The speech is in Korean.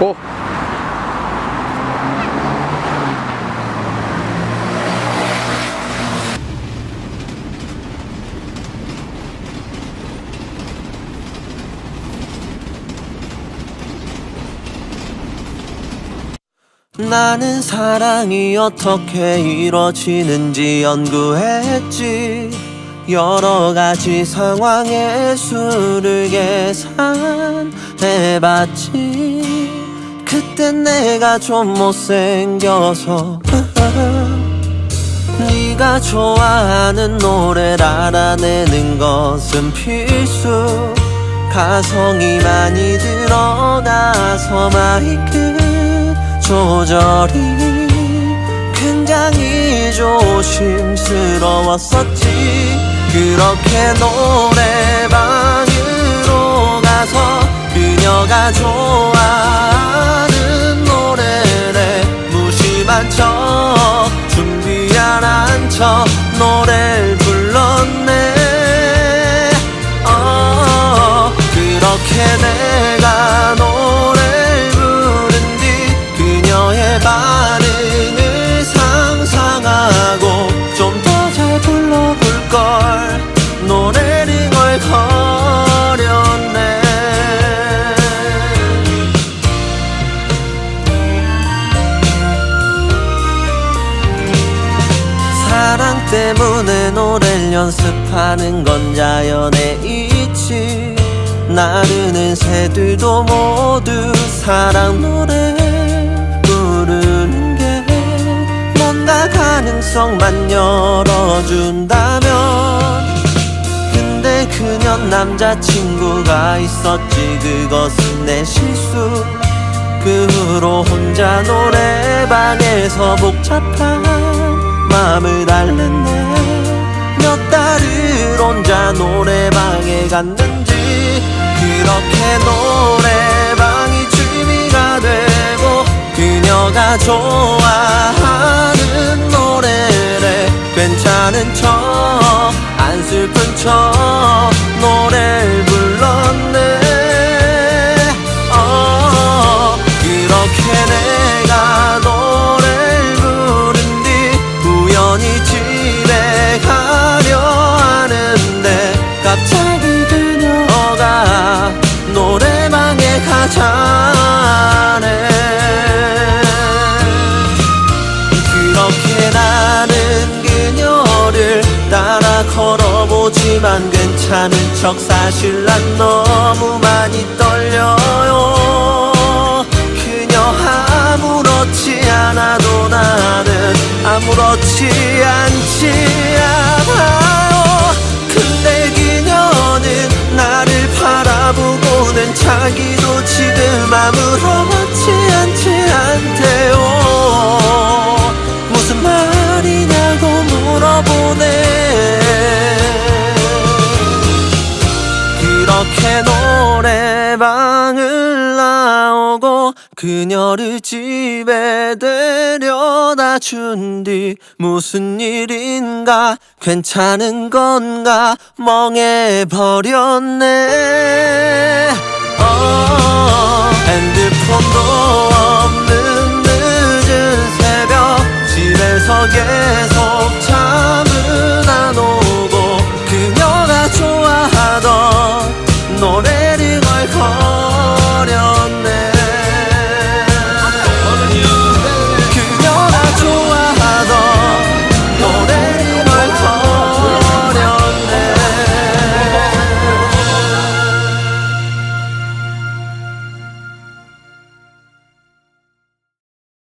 고! 나는 사랑이 어떻게 이루어지는지 연구했지 여러 가지 상황의 수를 계산해봤지 그땐 내가 좀 못생겨서 네가 좋아하는 노래를 알아내는 것은 필수. 가성이 많이 들어가서 마이크 조절이 굉장히 조심스러웠었지. 그렇게 노래방 그렇게 내가 노래를 부른 뒤 그녀의 반응을 상상하고 좀 더 잘 불러볼걸. 노래를 걸거렸네. 사랑 때문에 노래를 연습하는 건 자연의 이치 나르는 새들도 모두 사랑 노래 부르는 게 뭔가 가능성만 열어준다면. 근데 그년 남자친구가 있었지. 그것은 내 실수. 그 후로 혼자 노래방에서 복잡한 마음을 앓는네 몇 달을 혼자 노래방에 갔는지 그렇게 노래방이 취미가 되고 그녀가 좋아하는 노래를 괜찮은 척 안 슬픈 척 걸어보지만 괜찮은 척 사실 난 너무 많이 떨려요. 그녀 아무렇지 않아도 나는 아무렇지 않지 않아요. 근데 그녀는 나를 바라보고는 자기도 지금 아무렇지 않지 않대요 그녀를 집에 데려다 준 뒤 무슨 일인가? 괜찮은 건가? 멍해버렸네. 어,